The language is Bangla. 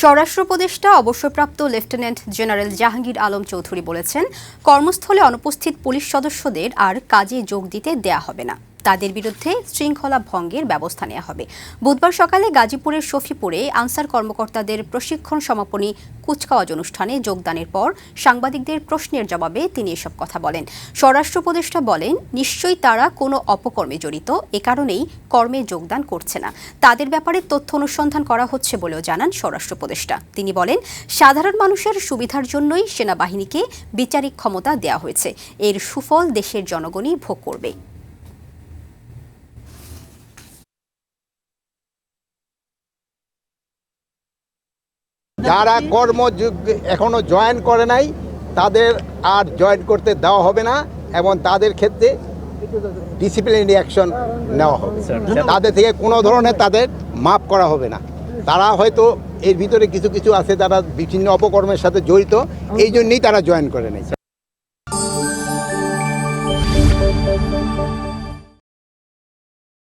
স্বরাষ্ট্র উপদেষ্টা, অবসরপ্রাপ্ত লেফটেন্যান্ট জেনারেল জাহাঙ্গীর আলম চৌধুরী বলেছেন, কর্মস্থলে অনুপস্থিত পুলিশ সদস্যদের আর কাজে যোগ দিতে দেয়া হবে না। তাদের বিরুদ্ধে শৃঙ্খলা ভঙ্গের ব্যবস্থা নেওয়া হবে। বুধবার সকালে গাজীপুরের শফিপুরে আনসার কর্মকর্তাদের প্রশিক্ষণ সমাপনী কুচকাওয়াজ অনুষ্ঠানে যোগদানের পর সাংবাদিকদের প্রশ্নের জবাবে তিনি এসব কথা বলেন। স্বরাষ্ট্র উপদেষ্টা বলেন, নিশ্চয়ই তারা কোনো অপকর্মে জড়িত, এ কারণেই কর্মে যোগদান করছে না। তাদের ব্যাপারে তথ্য অনুসন্ধান করা হচ্ছে বলেও জানান স্বরাষ্ট্র উপদেষ্টা। তিনি বলেন, সাধারণ মানুষের সুবিধার জন্যই সেনাবাহিনীকে বিচারিক ক্ষমতা দেওয়া হয়েছে। এর সুফল দেশের জনগণই ভোগ করবে। যারা কর্মযোগ্য এখনও জয়েন করে নাই তাদের আর জয়েন করতে দেওয়া হবে না এবং তাদের ক্ষেত্রে ডিসিপ্লিনারি অ্যাকশন নেওয়া হবে। তাদের থেকে কোনো ধরনের তাদের মাপ করা হবে না। তারা হয়তো এর ভিতরে কিছু কিছু আছে তারা বিভিন্ন অপকর্মের সাথে জড়িত এই জন্যেই তারা জয়েন করে নেই।